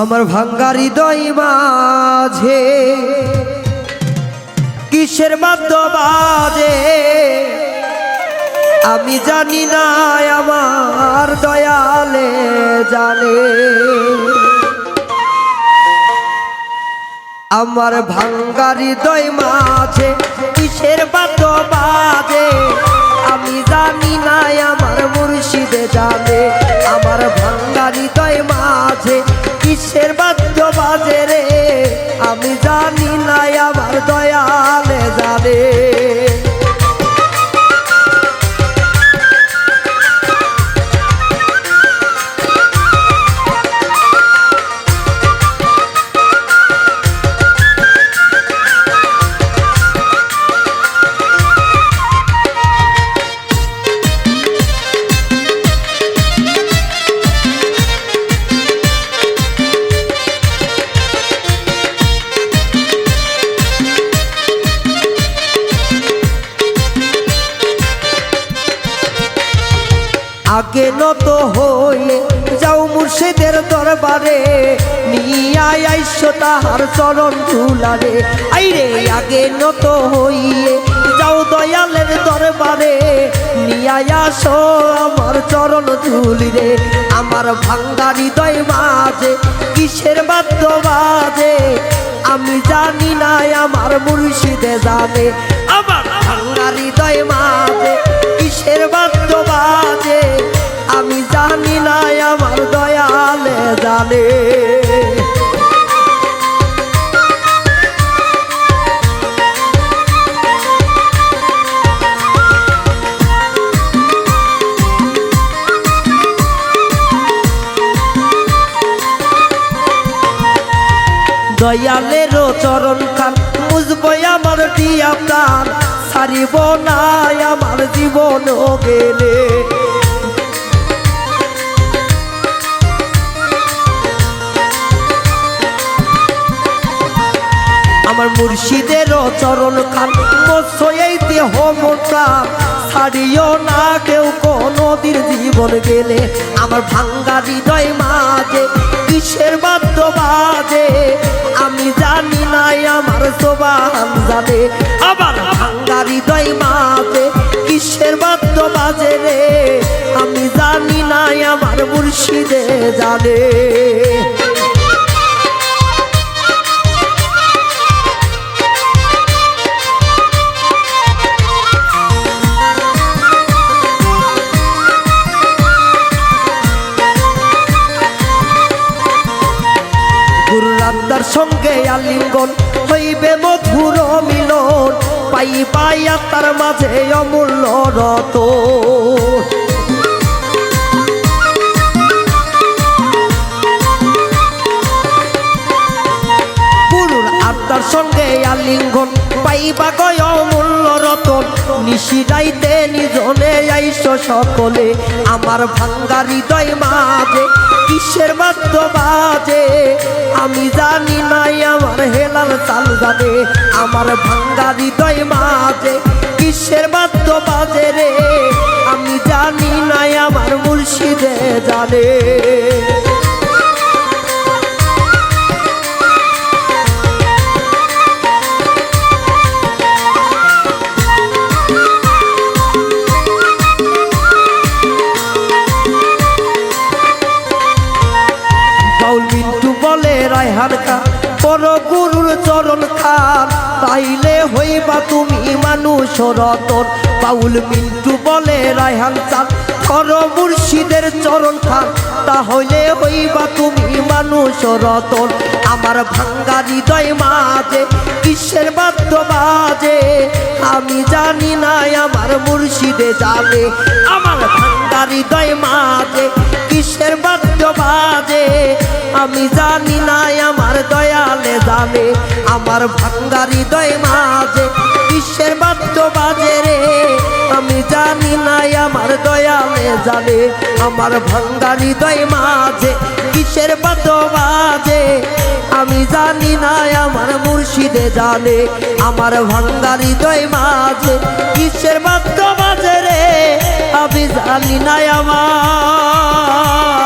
আমার ভাঙ্গা হৃদয় মাঝে, কিসের বাদ্য বাজে? আমি জানি না আমার দয়ালে জানে। আমার ভাঙ্গা হৃদয় মাঝে, কিসের বাদ্য বাজে? আমি জানি না, আমার মুর্শিদে জানে। আমার ভাঙ্গা হৃদয় মাঝে আমি জানি আগে নত হয়ে যাও মুর্শিদের দরবারে, নিয়ে আইসো তাহার চরণ ধুলারে আইরে, আগে নত হইয়ে যাও দয়ালের দরবারে, নিয়ে আসো আমার চরণ ধুলি রে আমার ভাঙ্গা হৃদয় মাঝে কিসের বাদ্য বাজে? আমি জানি না, আমার মুর্শিদে জানে। আমার ভাঙ্গা হৃদয় মাঝে দয়ালেরও চরণ খান। বুঝব আমার দিয়া প্রাণ। সারিব না আমার জীবন গেলে। আমার মুর্শিদের চরণ খান। বসই দেহ ছাড়িও না কেউ কোনদিন জীবন গেলে। আমার ভাঙ্গা হৃদয় মাঝে, কিসের বাদ্য বাজে? আমি জানি না আমার সোবান জানে আবার ভাঙ্গা হৃদয় মাঝে, কিসের বাদ্য বাজে রে? আমি জানি না আমার মুর্শিদে জানে। সঙ্গে আলিঙ্গন হইবে মধুর মিলন পাই পাইয়া তার মাঝে অমূল্য রত সঙ্গে আলিঙ্গন পাইবা গয় অমূল্য রতন। নিশিরাইতে নিজনে আইস সকলে, আমার ভাঙ্গা হৃদয় মাঝে, কিসের বাদ্য বাজে আমি জানি নাই আমার হেলাল চাল জানে আমার ভাঙ্গা হৃদয় মাঝে, কিসের বাদ্য বাজে রে? আমি জানি নাই আমার মুর্শিদে জানে। বড় গুরুর চরণ খান। তাইলে হইবা তুমি মানুষ রতন। বাউল মিন্টু বলে রায়হান চান কর মুর্শিদের চরণ খান। তাহলে হইবা তুমি মানুষ রতন। আমার ভাঙ্গা হৃদয় মাঝে, কিসের বাদ্য বাজে? আমি জানি না আমার মুর্শিদে জানে আমার ভাঙ্গা হৃদয় মাঝে, কিসের বাদ্য বাজে? আমি জানি না আমার দয়ালে জানে আমার ভাঙ্গা হৃদয় মাঝে কিসের বাদ্য বাজে রে। আমি জানি না আমার দয়ালে জানে, আমার ভাঙ্গা হৃদয় মাঝে, কিসের বাদ্য বাজে। আমি জানি না আমার মুর্শিদে জানে, আমার ভাঙ্গা হৃদয় মাঝে, কিসের বাদ্য বাজে রে। আমি জানি না আমার